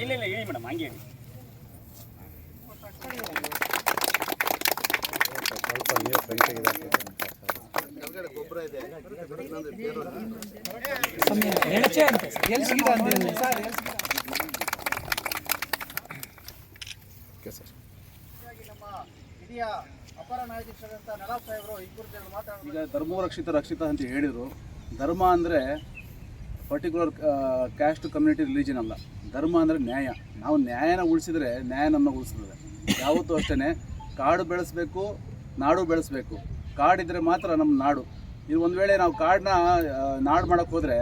ಇಲ್ಲ ಇಲ್ಲ ಹೇಳಿ ಮೇಡಮ್ ಹಂಗೆ ಹೇಳಿ ಎಳಚೆ ಅಂತ ಎಲ್ಲಿ ಸಿಗಿದೆ ಅಂದಿಲ್ಲ ಸರ್ ಈಗ ಧರ್ಮೋ ರಕ್ಷಿತ ರಕ್ಷಿತ ಅಂತ ಹೇಳಿದರು. ಧರ್ಮ ಅಂದರೆ ಪರ್ಟಿಕ್ಯುಲರ್ ಕ್ಯಾಸ್ಟ್ ಕಮ್ಯುನಿಟಿ ರಿಲಿಜನ್ ಅಲ್ಲ. ಧರ್ಮ ಅಂದರೆ ನ್ಯಾಯ. ನಾವು ನ್ಯಾಯನ ಉಳಿಸಿದರೆ ನ್ಯಾಯ ನಮ್ಮನ್ನು ಉಳಿಸ್ತದೆ. ಯಾವತ್ತೂ ಅಷ್ಟೇ ಕಾಡು ಬೆಳೆಸಬೇಕು, ನಾಡು ಬೆಳೆಸಬೇಕು. ಕಾಡಿದ್ರೆ ಮಾತ್ರ ನಮ್ಮ ನಾಡು. ಇದು ಒಂದು ವೇಳೆ ನಾವು ಕಾಡನ್ನ ನಾಡು ಮಾಡೋಕ್ಕೆ ಹೋದರೆ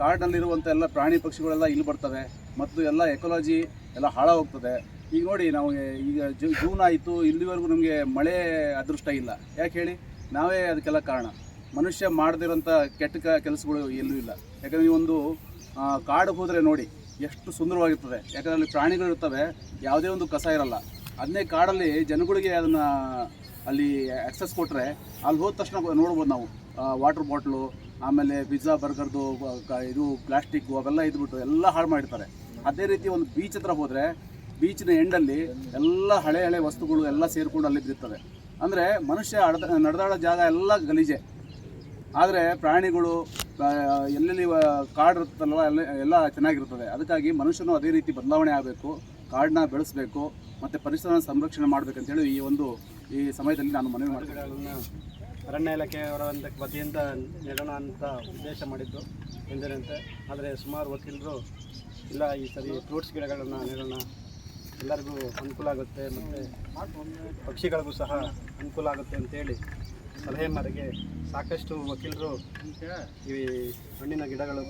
ಕಾಡಿನಲ್ಲಿರುವಂಥ ಎಲ್ಲ ಪ್ರಾಣಿ ಪಕ್ಷಿಗಳೆಲ್ಲ ಇಲ್ಲಿ ಬರ್ತವೆ. ಮತ್ತು ಎಲ್ಲ ಎಕೊಲಾಜಿ ಎಲ್ಲ ಹಾಳಾಗೋಗ್ತದೆ ಈಗ ನೋಡಿ ನಾವು ಈಗ ಜೂನ್ ಆಯಿತು, ಇಲ್ಲಿವರೆಗೂ ನಮಗೆ ಮಳೆ ಅದೃಷ್ಟ ಇಲ್ಲ. ಯಾಕೆ ಹೇಳಿ? ನಾವೇ ಅದಕ್ಕೆಲ್ಲ ಕಾರಣ. ಮನುಷ್ಯ ಮಾಡದಿರೋಂಥ ಕೆಟ್ಟ ಕೆಲಸಗಳು ಎಲ್ಲೂ ಇಲ್ಲ. ಯಾಕಂದರೆ ಒಂದು ಕಾಡು ಹೋದರೆ ನೋಡಿ ಎಷ್ಟು ಸುಂದರವಾಗಿರ್ತದೆ. ಯಾಕಂದರೆ ಅಲ್ಲಿ ಪ್ರಾಣಿಗಳು ಇರ್ತವೆ, ಯಾವುದೇ ಒಂದು ಕಸ ಇರಲ್ಲ. ಅದನ್ನೇ ಕಾಡಲ್ಲಿ ಜನಗಳಿಗೆ ಅದನ್ನು ಅಲ್ಲಿ ಆಕ್ಸೆಸ್ ಕೊಟ್ಟರೆ ಅಲ್ಲಿ ಹೋದ ತಕ್ಷಣ ನೋಡ್ಬೋದು ನಾವು. ವಾಟರ್ ಬಾಟ್ಲು ಆಮೇಲೆ ಪಿಜ್ಜಾ ಬರ್ಗರ್ದು ಇದು ಪ್ಲಾಸ್ಟಿಕ್ಕು ಅವೆಲ್ಲ ಇದ್ಬಿಟ್ಟು ಎಲ್ಲ ಹಾಳು ಮಾಡಿರ್ತಾರೆ. ಅದೇ ರೀತಿ ಒಂದು ಬೀಚ್ ಹತ್ರ ಹೋದರೆ ಬೀಚಿನ ಎಂಡಲ್ಲಿ ಎಲ್ಲ ಹಳೆ ಹಳೆ ವಸ್ತುಗಳು ಎಲ್ಲ ಸೇರಿಕೊಂಡು ಅಲ್ಲಿ ಬಿರ್ತವೆ ಅಂದರೆ ಮನುಷ್ಯ ಅಡ್ದ, ನಡೆದಾಡೋ ಜಾಗ ಎಲ್ಲ ಗಲೀಜೆ. ಆದರೆ ಪ್ರಾಣಿಗಳು ಎಲ್ಲೆಲ್ಲಿ ಕಾಡು ಇರುತ್ತಲ್ಲ ಎಲ್ಲ ಎಲ್ಲ ಚೆನ್ನಾಗಿರ್ತದೆ. ಅದಕ್ಕಾಗಿ ಮನುಷ್ಯನು ಅದೇ ರೀತಿ ಬದಲಾವಣೆ ಆಗಬೇಕು ಕಾಡನ್ನ ಬೆಳೆಸಬೇಕು, ಮತ್ತು ಪರಿಸರ ಸಂರಕ್ಷಣೆ ಮಾಡಬೇಕಂತೇಳಿ ಈ ಒಂದು, ಈ ಸಮಯದಲ್ಲಿ ನಾನು ಮನವಿ ಗಿಡಗಳನ್ನು ಅರಣ್ಯ ಇಲಾಖೆಯವರ ಒಂದು ವತಿಯಿಂದ ನೆಡೋಣ ಅಂತ ಉದ್ದೇಶ ಮಾಡಿದ್ದು ಎಂದಿನಂತೆ. ಆದರೆ ಸುಮಾರು ವಕೀಲರು, ಇಲ್ಲ, ಈ ಸರಿ ಫ್ರೂಟ್ಸ್ ಗಿಡಗಳನ್ನು ನೆಡೋಣ ಎಲ್ಲರಿಗೂ ಅನುಕೂಲ ಆಗುತ್ತೆ ಮತ್ತು ಪಕ್ಷಿಗಳಿಗೂ ಸಹ ಅನುಕೂಲ ಆಗುತ್ತೆ ಅಂತೇಳಿ ಸಲಹೆ ಮೇರೆಗೆ ಸಾಕಷ್ಟು ವಕೀಲರು ಈ ಹಣ್ಣಿನ ಗಿಡಗಳು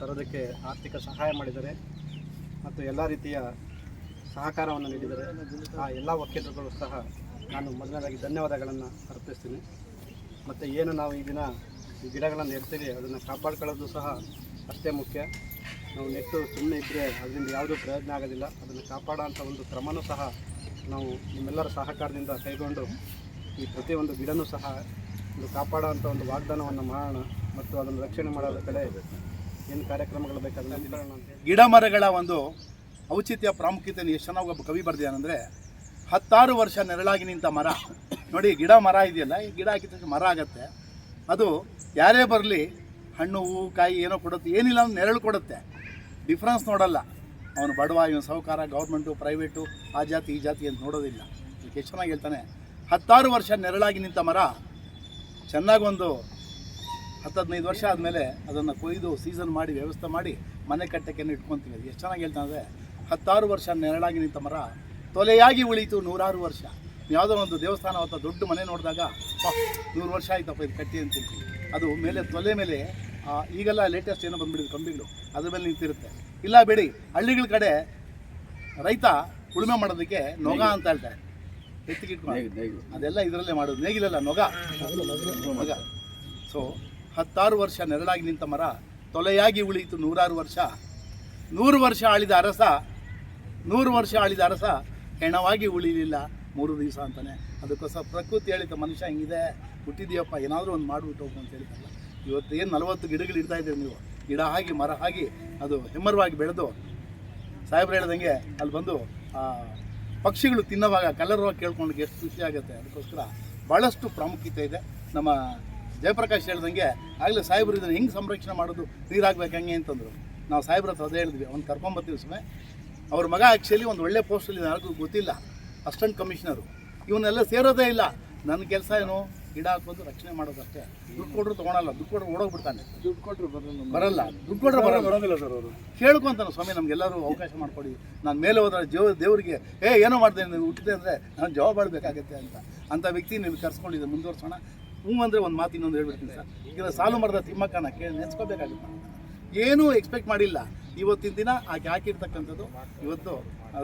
ತರೋದಕ್ಕೆ ಆರ್ಥಿಕ ಸಹಾಯ ಮಾಡಿದ್ದಾರೆ ಮತ್ತು ಎಲ್ಲ ರೀತಿಯ ಸಹಕಾರವನ್ನು ನೀಡಿದ್ದಾರೆ. ಆ, ಎಲ್ಲ ವಕೀಲರುಗಳು ಸಹ ನಾನು ಮೊದಲನೇದಾಗಿ ಧನ್ಯವಾದಗಳನ್ನು ಅರ್ಪಿಸ್ತೀನಿ. ಮತ್ತು ಏನು ನಾವು ಈ ದಿನ ಈ ಗಿಡಗಳನ್ನು ನೆಡ್ತೀವಿ, ಅದನ್ನು ಕಾಪಾಡ್ಕೊಳ್ಳೋದು ಸಹ ಅಷ್ಟೇ ಮುಖ್ಯ. ನಾವು ನೆಟ್ಟು ಸುಮ್ಮನೆ ಇದ್ದರೆ ಅದರಿಂದ ಯಾವುದೂ ಪ್ರಯೋಜನ ಆಗೋದಿಲ್ಲ. ಅದನ್ನು ಕಾಪಾಡೋಂಥ ಒಂದು ಕ್ರಮನೂ ಸಹ ನಾವು ನಿಮ್ಮೆಲ್ಲರ ಸಹಕಾರದಿಂದ ಕೈಗೊಂಡು ಈ ಪ್ರತಿಯೊಂದು ಗಿಡನೂ ಸಹ ಒಂದು ಕಾಪಾಡೋಂಥ ಒಂದು ವಾಗ್ದಾನವನ್ನು ಮಾಡೋಣ ಮತ್ತು ಅದನ್ನು ರಕ್ಷಣೆ ಮಾಡೋದ್ರ ಕಡೆ ಏನು ಕಾರ್ಯಕ್ರಮಗಳು ಬೇಕಾದ್ರೆ ಗಿಡ ಮರಗಳ ಒಂದು ಔಚಿತ್ಯ ಪ್ರಾಮುಖ್ಯತೆಯನ್ನು ಎಷ್ಟು ಒಬ್ಬ ಕವಿ ಬರೆದಿದ್ದಾನಂದರೆ ಹತ್ತಾರು ವರ್ಷ ನೆರಳಾಗಿ ನಿಂತ ಮರ. ನೋಡಿ, ಗಿಡ ಮರ ಇದೆಯಲ್ಲ, ಈ ಗಿಡ ಹಾಕಿದ ಮರ ಆಗುತ್ತೆ. ಅದು ಯಾರೇ ಬರಲಿ ಹಣ್ಣು, ಹೂವು, ಕಾಯಿ ಏನೋ ಕೊಡುತ್ತೆ, ಏನಿಲ್ಲ ಅಂದ್ರೆ ನೆರಳು ಕೊಡುತ್ತೆ. ಡಿಫ್ರೆನ್ಸ್ ನೋಡಲ್ಲ. ಅವನು ಬಡವ, ಇವನು ಸಾಹುಕಾರ ಗೌರ್ಮೆಂಟು ಪ್ರೈವೇಟು ಆ ಜಾತಿ, ಈ ಜಾತಿ ಅಂತ ನೋಡೋದಿಲ್ಲ. ಎಷ್ಟು ಚೆನ್ನಾಗಿ ಹೇಳ್ತಾನೆ, ಹತ್ತಾರು ವರ್ಷ ನೆರಳಾಗಿ ನಿಂತ ಮರ, ಚೆನ್ನಾಗಿ ಒಂದು ಹತ್ತು ಹದಿನೈದು ವರ್ಷ ಆದಮೇಲೆ ಅದನ್ನು ಕೊಯ್ದು ಸೀಸನ್ ಮಾಡಿ, ವ್ಯವಸ್ಥೆ ಮಾಡಿ ಮನೆ ಕಟ್ಟಕ್ಕೆ ಇಟ್ಕೊತೀವಿ ಅದು. ಎಷ್ಟು ಚೆನ್ನಾಗಿ ಹೇಳ್ತಾನೆ ಹತ್ತಾರು ವರ್ಷ ನೆರಳಾಗಿ ನಿಂತ ಮರ, ತೊಲೆಯಾಗಿ ಉಳಿತು ನೂರಾರು ವರ್ಷ. ಯಾವುದೋ ಒಂದು ದೇವಸ್ಥಾನ ಅಥವಾ ದೊಡ್ಡ ಮನೆ ನೋಡಿದಾಗ ನೂರು ವರ್ಷ ಆಯ್ತಪ್ಪ ಇದು ಕಟ್ಟಿ ಅಂತ ಅದು ಮೇಲೆ ತೊಲೆ ಮೇಲೆ ಈಗೆಲ್ಲ ಲೇಟೆಸ್ಟ್ ಏನೋ ಬಂದ್ಬಿಡಿದ್ರು ಕಂಬಿಗಳು. ಅದ್ರ ಮೇಲೆ ನಿಂತಿರುತ್ತೆ. ಇಲ್ಲ ಬೇಡಿ ಹಳ್ಳಿಗಳ ಕಡೆ ರೈತ ಉಳುಮೆ ಮಾಡೋದಕ್ಕೆ ನೊಗ ಅಂತ ಹೇಳ್ತಾರೆ. ಎತ್ತಿಗಿಟ್ಕೊಂಡು ಅದೆಲ್ಲ ಇದರಲ್ಲೇ ಮಾಡೋದು. ನೇಗಿಲಲ್ಲ ನೊಗ. ನೊಗ. ಸೊ ಹತ್ತಾರು ವರ್ಷ ನೆರಳಾಗಿ ನಿಂತ ಮರ ತೊಲೆಯಾಗಿ ಉಳಿಯಿತು ನೂರಾರು ವರ್ಷ. ನೂರು ವರ್ಷ ಆಳಿದ ಅರಸ ನೂರು ವರ್ಷ ಆಳಿದ ಅರಸ ಹೆಣವಾಗಿ ಉಳಿಲಿಲ್ಲ. ಮೂರು ದಿವಸ ಅಂತಾನೆ. ಅದಕ್ಕೋಸ್ಕರ ಪ್ರಕೃತಿ ಹೇಳಿದ ಮನುಷ್ಯ ಹಿಂಗಿದೆ. ಹುಟ್ಟಿದ್ಯಪ್ಪ ಏನಾದರೂ ಒಂದು ಮಾಡಿಬಿಟ್ಟು ಹೋಗು ಅಂತ ಹೇಳ್ತಾರಲ್ಲ ಇವತ್ತು ಏನು ನಲವತ್ತು ಗಿಡಗಳು ಇಡ್ತಾ ಇದ್ದೀರಿ ನೀವು? ಗಿಡ ಆಗಿ ಮರ ಆಗಿ ಅದು ಹೆಮ್ಮರವಾಗಿ ಬೆಳೆದು ಸಾಹೇಬ್ರು ಹೇಳ್ದಂಗೆ ಅಲ್ಲಿ ಬಂದು ಆ, ಪಕ್ಷಿಗಳು ತಿನ್ನೋವಾಗ ಕಲರ್ವಾಗಿ ಕೇಳ್ಕೊಂಡು ಎಷ್ಟು ಖುಷಿ ಆಗುತ್ತೆ ಅದಕ್ಕೋಸ್ಕರ ಭಾಳಷ್ಟು ಪ್ರಾಮುಖ್ಯತೆ ಇದೆ. ನಮ್ಮ ಜಯಪ್ರಕಾಶ್ ಹೇಳ್ದಂಗೆ ಆಗಲೇ ಸಾಹೇಬ್ರು ಇದನ್ನು ಹೆಂಗೆ ಸಂರಕ್ಷಣೆ ಮಾಡೋದು ನೀರಾಗಬೇಕು ಹಂಗೆ ಅಂತಂದರು. ನಾವು ಸಾಹೇಬ್ರ ಹತ್ರ ಅದೇ ಹೇಳಿದ್ವಿ ಅವ್ನು ಕರ್ಕೊಂಬರ್ತೀವಿ ಸುಮ್ಮನೆ ಅವ್ರ ಮಗ ಆ್ಯಕ್ಚುಲಿ ಒಂದು ಒಳ್ಳೆ ಪೋಸ್ಟಲ್ಲಿ ಯಾರಿಗೂ ಗೊತ್ತಿಲ್ಲ ಅಸ್ಟೆಂಟ್ ಕಮಿಷನರು ಇವನ್ನೆಲ್ಲ ಸೇರೋದೇ ಇಲ್ಲ. ನನ್ನ ಕೆಲಸ ಏನು? ಗಿಡ ಹಾಕೋದು ರಕ್ಷಣೆ ಮಾಡೋದಷ್ಟೇ. ದುಡ್ಡು ಕೊಟ್ಟರು ತೊಗೊಳಲ್ಲ ದುಡ್ಡು ಕೊಟ್ಟರು ಓಡೋಗ್ಬಿಡ್ತಾನೆ. ದುಡ್ಡು ಕೊಟ್ಟರು ಬರಲ್ಲ ದುಡ್ಡು ಕೊಟ್ಟರೆ ಬರಲ್ಲ. ಬರೋದಿಲ್ಲ ಸರ್ ಅವರು. ಕೇಳ್ಕೊಂತಾನೆ ಸ್ವಾಮಿ ನಮಗೆಲ್ಲರೂ ಅವಕಾಶ ಮಾಡಿಕೊಡಿ. ನಾನು ಮೇಲೆ ಹೋದ್ರೆ ಜೀವ ದೇವರಿಗೆ ಏ ಏನೋ ಮಾಡ್ತೇನೆ ನೀವು ಹುಟ್ಟಿದೆ ಅಂದರೆ ನಾನು ಜವಾಬ್ದಾರಿ ಬೇಕಾಗುತ್ತೆ ಅಂತ. ಅಂಥ ವ್ಯಕ್ತಿ ನೀವು ಕರ್ಸ್ಕೊಂಡಿದ್ದೆ ಮುಂದುವರ್ಸೋಣ. ಹ್ಞೂ ಅಂದರೆ ಒಂದು ಮಾತು ಇನ್ನೊಂದು ಹೇಳ್ಬಿಡ್ತೀನಿ ಸರ್. ಈಗ ಸಾಲು ಮಾಡಿದ ತಿಮ್ಮಕ್ಕನ ಕೇಳಿ ನೆನೆಸ್ಕೋಬೇಕಾಗುತ್ತೆ. ಏನೂ ಎಕ್ಸ್ಪೆಕ್ಟ್ ಮಾಡಿಲ್ಲ. ಇವತ್ತಿನ ದಿನ ಆಕೆ ಹಾಕಿರ್ತಕ್ಕಂಥದ್ದು ಇವತ್ತು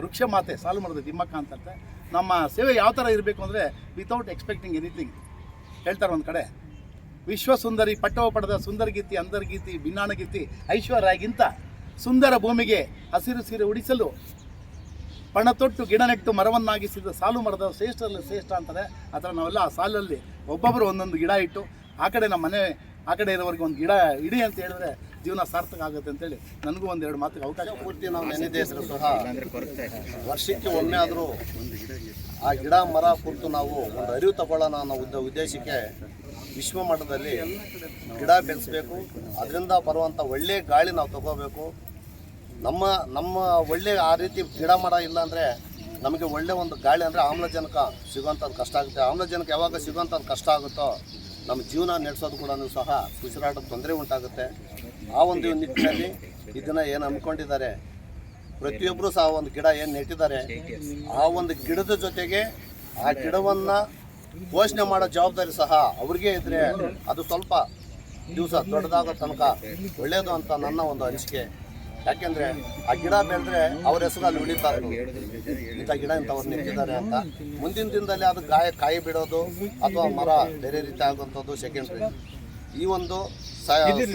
ವೃಕ್ಷ ಮಾತೆ ಸಾಲು ಮರದ ತಿಮ್ಮಕ್ಕ ಅಂತಂತೆ. ನಮ್ಮ ಸೇವೆ ಯಾವ ಥರ ಇರಬೇಕು ಅಂದರೆ ವಿತೌಟ್ ಎಕ್ಸ್ಪೆಕ್ಟಿಂಗ್ ಎನಿಥಿಂಗ್ ಹೇಳ್ತಾರೆ ಒಂದು ಕಡೆ. ವಿಶ್ವ ಸುಂದರಿ ಪಟ್ಟವ ಪಡೆದ ಸುಂದರಗೀತಿ, ಅಂತರ್ಗೀತಿ ಭಿನ್ನಾಣಗೀತಿ ಐಶ್ವರ್ಯಗಿಂತ ಸುಂದರ ಭೂಮಿಗೆ ಹಸಿರು ಸೀರೆ ಉಡಿಸಲು ಪಣತೊಟ್ಟು ಗಿಡ ನೆಟ್ಟು ಮರವನ್ನಾಗಿಸಿದ ಸಾಲು ಮರದ ಶ್ರೇಷ್ಠರಲ್ಲಿ ಶ್ರೇಷ್ಠ ಅಂತಾರೆ. ಆ ಥರ ನಾವೆಲ್ಲ ಆ ಸಾಲಲ್ಲಿ ಒಬ್ಬೊಬ್ಬರು ಒಂದೊಂದು ಗಿಡ ಇಟ್ಟು ಆ ಕಡೆ ನಮ್ಮ ಮನೆ, ಆ ಕಡೆ ಇರೋವರೆಗೆ ಒಂದು ಗಿಡ ಇಡಿ ಅಂತ ಹೇಳಿದ್ರೆ ಜೀವನ ಸಾರ್ಥಕ ಆಗುತ್ತೆ ಅಂತೇಳಿ ನನಗೂ ಒಂದೆರಡು ಮಾತಿಗೆ ಅವಕಾಶ ಪೂರ್ತಿ ನಾವು ನೆನೆದೇ ಸಹ. ವರ್ಷಕ್ಕೆ ಒಮ್ಮೆ ಆದರೂ ಆ ಗಿಡ ಮರ ಕುರಿತು ನಾವು ಒಂದು ಅರಿವು ತಗೊಳ್ಳೋಣ ಅನ್ನೋ ಉದ್ದ ಉದ್ದೇಶಕ್ಕೆ ವಿಶ್ವ ಮಟ್ಟದಲ್ಲಿ ಗಿಡ ಬೆಳೆಸಬೇಕು. ಅದರಿಂದ ಬರುವಂಥ ಒಳ್ಳೆ ಗಾಳಿ ನಾವು ತಗೋಬೇಕು. ನಮ್ಮ ನಮ್ಮ ಒಳ್ಳೆ ಆ ರೀತಿ ಗಿಡ ಮರ ಇಲ್ಲ ಅಂದರೆ ನಮಗೆ ಒಳ್ಳೆ ಒಂದು ಗಾಳಿ ಅಂದರೆ ಆಮ್ಲಜನಕ ಸಿಗೋಂಥದ್ದು ಕಷ್ಟ ಆಗುತ್ತೆ. ಆಮ್ಲಜನಕ ಯಾವಾಗ ಸಿಗುವಂಥದ್ದು ಕಷ್ಟ ಆಗುತ್ತೋ ನಮ್ಮ ಜೀವನ ನಡೆಸೋದು ಕೂಡ ಸಹ ಉಸಿರಾಟದ ತೊಂದರೆ ಉಂಟಾಗುತ್ತೆ. ಆ ಒಂದು ನಿಟ್ಟಿನಲ್ಲಿ ಇದನ್ನು ಏನು ಅಂದ್ಕೊಂಡಿದ್ದಾರೆ ಪ್ರತಿಯೊಬ್ಬರು ಸಹ ಒಂದು ಗಿಡ ಏನು ನೆಟ್ಟಿದ್ದಾರೆ? ಆ ಒಂದು ಗಿಡದ ಜೊತೆಗೆ ಆ ಗಿಡವನ್ನು ಪೋಷಣೆ ಮಾಡೋ ಜವಾಬ್ದಾರಿ ಸಹ ಅವ್ರಿಗೆ ಇದ್ರೆ ಅದು ಸ್ವಲ್ಪ ದಿವಸ ದೊಡ್ಡದಾಗೋ ತನಕ ಒಳ್ಳೆಯದು ಅಂತ ನನ್ನ ಒಂದು ಅನಿಸಿಕೆ. ಯಾಕೆಂದ್ರೆ ಆ ಗಿಡ ಬೆಳೆದ್ರೆ ಅವ್ರ ಹೆಸರು ಅಲ್ಲಿ ಉಳಿತಾರೆ ಇಂಥ ಗಿಡ ಇಂಥವ್ರು ನಿಂತಿದ್ದಾರೆ ಅಂತ. ಮುಂದಿನ ದಿನದಲ್ಲಿ ಅದು ಗಾಯ ಕಾಯಿ ಬಿಡೋದು ಅಥವಾ ಮರ ಬೇರೆ ರೀತಿ ಆಗುವಂಥದ್ದು ಸೆಕೆಂಡ್ರಿ ಈ ಒಂದು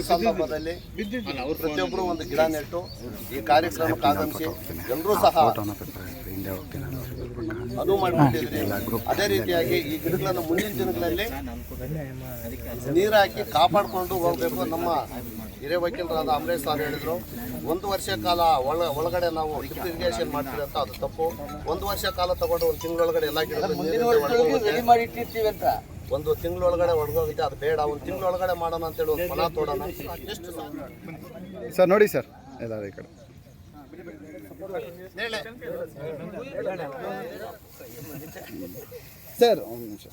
ಸಂದರ್ಭದಲ್ಲಿ ಪ್ರತಿಯೊಬ್ಬರು ಒಂದು ಗಿಡ ನೆಟ್ಟು ಈ ಕಾರ್ಯಕ್ರಮಕ್ಕೆ ಆಗಮಿಸಿ ಎಲ್ಲರೂ ಸಹ ಅದು ಮಾಡಿಬಿಟ್ಟಿದ್ರಿ ಅದೇ ರೀತಿಯಾಗಿ ಈ ಗಿಡಗಳನ್ನು ಮುಂದಿನ ದಿನಗಳಲ್ಲಿ ನೀರಾಕಿ ಹಾಕಿ ಕಾಪಾಡಿಕೊಂಡು ಹೋಗಬೇಕು ನಮ್ಮ ಹಿರಿಯ ವಕೀಲರಾದ ಅಮರೇಶ್ ಸರ್ ಹೇಳಿದರು. ಒಂದು ವರ್ಷ ಕಾಲ ಒಳ ಒಳಗಡೆ ನಾವು ಡ್ರಿಪ್ ಇರಿಗೇಷನ್ ಮಾಡ್ತೀವಿ ಅಂತ ಅದು ತಪ್ಪು. ಒಂದು ವರ್ಷ ಕಾಲ ತಗೊಂಡು ಒಂದು ತಿಂಗಳೊಳಗಡೆ ಎಲ್ಲ ಗಿಡ ಒಂದು ತಿಂಗಳೊಳಗಡೆ ಒಡ್ಗೋಗಿದೆ ಅದು ಬೇಡ. ಒಂದು ತಿಂಗಳೊಳಗಡೆ ಮಾಡೋಣ ಅಂತೇಳಿ ಒಂದು ಮನ ತೋಡೋಣ. ಸರ್ ನೋಡಿ ಸರ್ ಎಲ್ಲಾರು ಈ ಕಡೆ. ಸರ್ ಒಂದು ನಿಮಿಷ.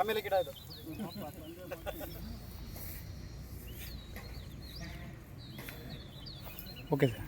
ಆಮೇಲೆ ಗಿಡ ಇದು. Okay sir